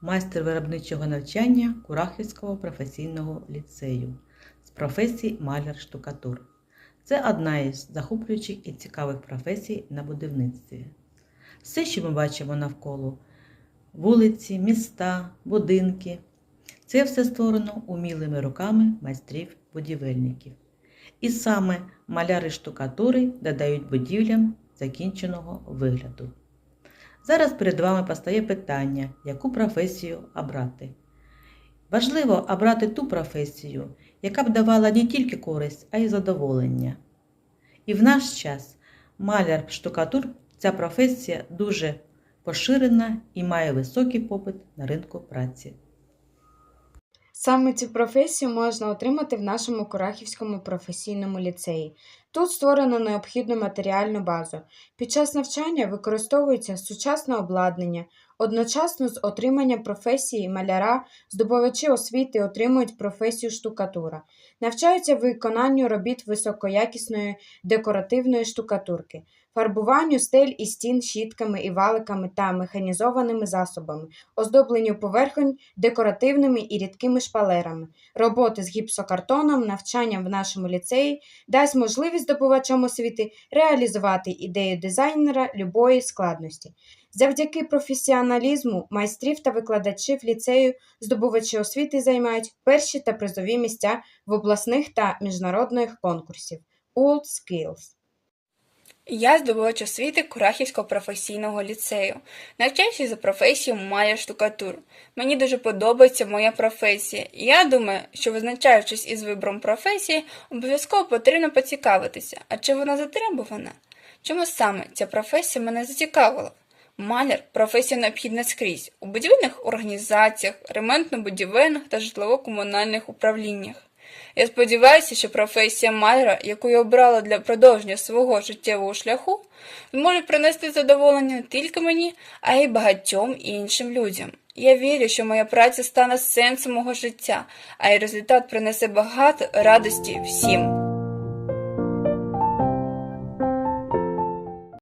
майстер виробничого навчання Курахівського професійного ліцею з професії маляр-штукатур. Це одна із захоплюючих і цікавих професій на будівництві. Все, що ми бачимо навколо вулиці, міста, будинки, це все створено умілими руками майстрів-будівельників. І саме маляри штукатури додають будівлям закінченого вигляду. Зараз перед вами постає питання, яку професію обрати. Важливо обрати ту професію, яка б давала не тільки користь, а й задоволення. І в наш час маляр-штукатур ця професія дуже поширена і має високий попит на ринку праці. Саме цю професію можна отримати в нашому Курахівському професійному ліцеї. Тут створено необхідну матеріальну базу. Під час навчання використовується сучасне обладнання. Одночасно з отриманням професії маляра здобувачі освіти отримують професію штукатура, навчаються виконанню робіт високоякісної декоративної штукатурки, фарбуванню стель і стін щітками і валиками та механізованими засобами, оздобленню поверхонь декоративними і рідкими шпалерами, роботи з гіпсокартоном, навчанням в нашому ліцеї дасть можливість здобувачам освіти реалізувати ідею дизайнера любої складності. Завдяки професіоналізму майстрів та викладачів ліцею здобувачі освіти займають перші та призові місця в обласних та міжнародних конкурсів Old Skills. Я здобувач освіти Курахівського професійного ліцею, навчаюся за професією має штукатур. Мені дуже подобається моя професія, і я думаю, що визначаючись із вибором професії, обов'язково потрібно поцікавитися, а чи вона затребувана? Чому саме ця професія мене зацікавила? Маляр професія необхідна скрізь у будівельних організаціях, ремонтно-будівельних та житлово-комунальних управліннях. Я сподіваюся, що професія Майра, яку я обрала для продовження свого життєвого шляху, зможе принести задоволення не тільки мені, а й багатьом іншим людям. Я вірю, що моя праця стане сенсом мого життя, а й результат принесе багато радості всім.